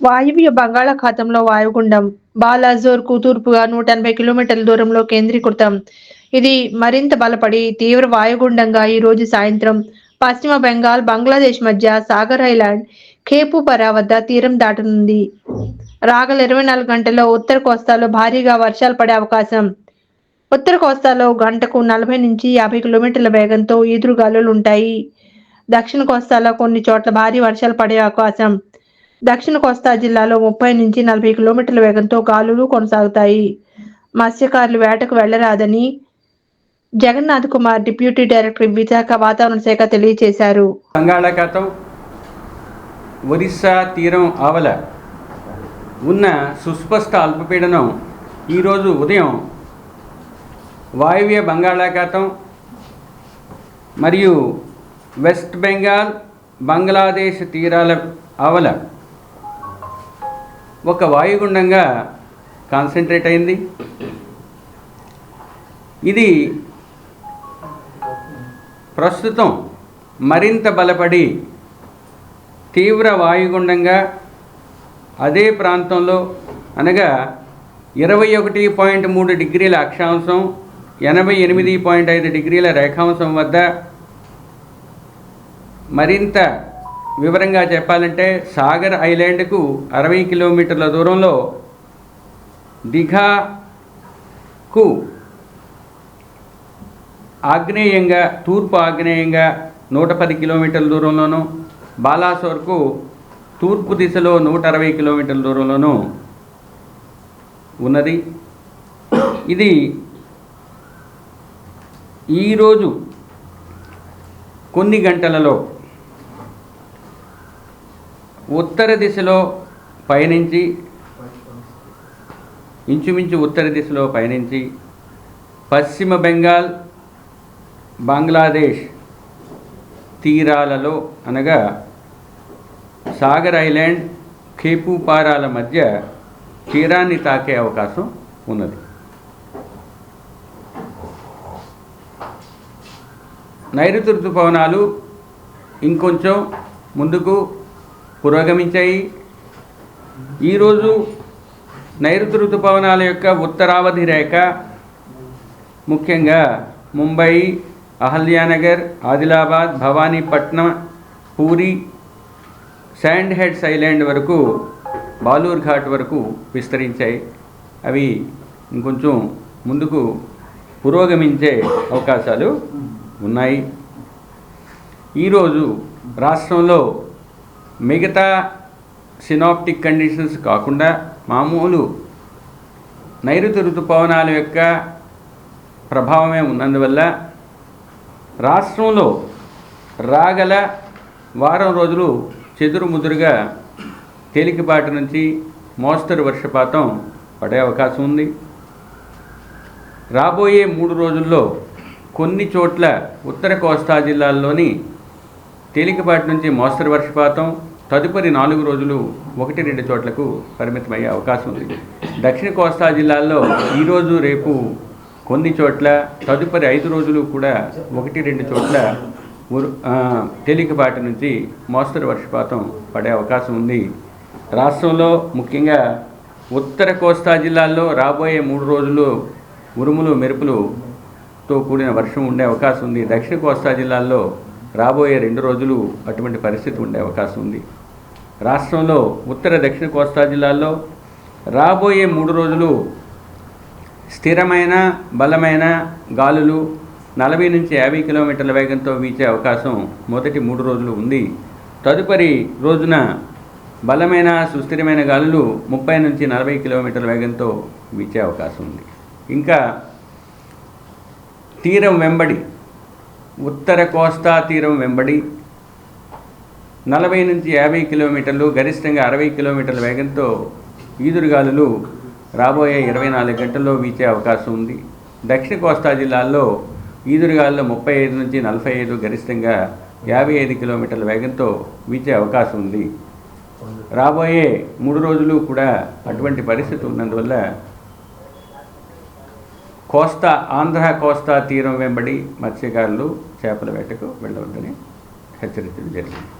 వాయువ్య బంగాళాఖాతంలో వాయుగుండం. బాలాజోర్కు తూర్పుగా నూట ఎనభై కిలోమీటర్ల దూరంలో కేంద్రీకృతం. ఇది మరింత బలపడి తీవ్ర వాయుగుండంగా ఈ రోజు సాయంత్రం పశ్చిమ బెంగాల్ బంగ్లాదేశ్ మధ్య సాగర్ ఐలాండ్ ఖేపుపరా వద్ద తీరం దాటనుంది. రాగల ఇరవై నాలుగు గంటల్లో ఉత్తర కోస్తాలో భారీగా వర్షాలు పడే అవకాశం. ఉత్తర కోస్తాలో గంటకు నలభై నుంచి యాభై కిలోమీటర్ల వేగంతో ఈదురుగాలులు ఉంటాయి దక్షిణ కోస్తాలో కొన్ని చోట్ల భారీ వర్షాలు పడే అవకాశం. దక్షిణ కోస్తా జిల్లాలో ముప్పై నుంచి నలభై కిలోమీటర్ల వేగంతో గాలులు కొనసాగుతాయి. మత్స్యకారులు వేటకు వెళ్ళరాదని జగన్నాథ్ కుమార్ డిప్యూటీ డైరెక్టర్ విశాఖ వాతావరణ శాఖ తెలియజేశారు. బంగాళాఖాతం ఒరిస్సా తీరం ఆవల ఉన్న సుస్పష్ట అల్పపీడనం ఈరోజు ఉదయం వాయువ్య బంగాళాఖాతం మరియు వెస్ట్ బెంగాల్ బంగ్లాదేశ్ తీరాల ఆవల ఒక వాయుగుండంగా కాన్సన్ట్రేట్ అయింది. ఇది ప్రస్తుతం మరింత బలపడి తీవ్ర వాయుగుండంగా అదే ప్రాంతంలో అనగా ఇరవై ఒకటి పాయింట్ మూడు డిగ్రీల అక్షాంశం ఎనభై ఎనిమిది పాయింట్ ఐదు డిగ్రీల రేఖాంశం వద్ద మరింత వివరంగా చెప్పాలంటే సాగర్ ఐలాండ్కు అరవై కిలోమీటర్ల దూరంలో దిఘాకు ఆగ్నేయంగా తూర్పు ఆగ్నేయంగా నూట పది కిలోమీటర్ల దూరంలోనూ బాలాసోర్కు తూర్పు దిశలో నూట అరవై కిలోమీటర్ల దూరంలోనూ ఉన్నది. ఇది ఈరోజు కొన్ని గంటలలో ఉత్తర దిశలో పయనించి ఇంచుమించు ఉత్తర దిశలో పయనించి పశ్చిమ బెంగాల్ బంగ్లాదేశ్ తీరాలలో అనగా సాగర్ ఐలాండ్ ఖేపుపారాల మధ్య తీరాన్ని తాకే అవకాశం ఉన్నది. నైరుతి ఋతుపవనాలు ఇంకొంచెం ముందుకు పురోగమించాయి. ఈరోజు నైరుతి ఋతుపవనాల యొక్క ఉత్తరావధి రేఖ ముఖ్యంగా Mumbai Ahilyanagar Adilabad Bhavanipatnam Puri sand heads island వరకు బాలూర్ ఘాట్ వరకు విస్తరించాయి. అవి ఇంకొంచెం ముందుకు పురోగమించే అవకాశాలు ఉన్నాయి. ఈరోజు రాష్ట్రంలో మిగతా సినాప్టిక్ కండిషన్స్ కాకుండా మామూలు నైరుతి ఋతుపవనాల యొక్క ప్రభావమే ఉన్నందువల్ల రాష్ట్రంలో రాగల వారం రోజులు చెదురుముదురుగా తేలికపాటి నుంచి మోస్తరు వర్షపాతం పడే అవకాశం ఉంది. రాబోయే మూడు రోజుల్లో కొన్ని చోట్ల ఉత్తర కోస్తా జిల్లాల్లోని తేలికపాటి నుంచి మోస్తరు వర్షపాతం తదుపరి నాలుగు రోజులు ఒకటి రెండు చోట్లకు పరిమితమయ్యే అవకాశం ఉంది. దక్షిణ కోస్తా జిల్లాల్లో ఈరోజు రేపు కొన్ని చోట్ల తదుపరి ఐదు రోజులు కూడా ఒకటి రెండు చోట్ల ఉరు- తేలికపాటి నుంచి మోస్తరు వర్షపాతం పడే అవకాశం ఉంది. రాష్ట్రంలో ముఖ్యంగా ఉత్తర కోస్తా జిల్లాల్లో రాబోయే మూడు రోజులు ఉరుములు మెరుపులుతో కూడిన వర్షం ఉండే అవకాశం ఉంది. దక్షిణ కోస్తా జిల్లాల్లో రాబోయే రెండు రోజులు అటువంటి పరిస్థితి ఉండే అవకాశం ఉంది. రాష్ట్రంలో ఉత్తర దక్షిణ కోస్తా జిల్లాల్లో రాబోయే మూడు రోజులు స్థిరమైన బలమైన గాలులు నలభై నుంచి యాభై కిలోమీటర్ల వేగంతో వీచే అవకాశం మొదటి మూడు రోజులు ఉంది. తదుపరి రోజున బలమైన సుస్థిరమైన గాలులు ముప్పై నుంచి నలభై కిలోమీటర్ల వేగంతో వీచే అవకాశం ఉంది. ఇంకా తీరం వెంబడి ఉత్తర కోస్తా తీరం వెంబడి నలభై నుంచి యాభై కిలోమీటర్లు గరిష్టంగా అరవై కిలోమీటర్ల వేగంతో ఈదురుగాలులు రాబోయే ఇరవై నాలుగు గంటల్లో వీచే అవకాశం ఉంది. దక్షిణ కోస్తా జిల్లాల్లో ఈదురుగాలులు ముప్పై ఐదు నుంచి నలభై ఐదు గరిష్టంగా యాభై ఐదు కిలోమీటర్ల వేగంతో వీచే అవకాశం ఉంది. రాబోయే మూడు రోజులు కూడా అటువంటి పరిస్థితి ఉన్నందువల్ల కోస్తా ఆంధ్ర కోస్తా తీరం వెంబడి మత్స్యకారులు చేపల వేటకు వెళ్ళవద్దని హెచ్చరించడం జరిగింది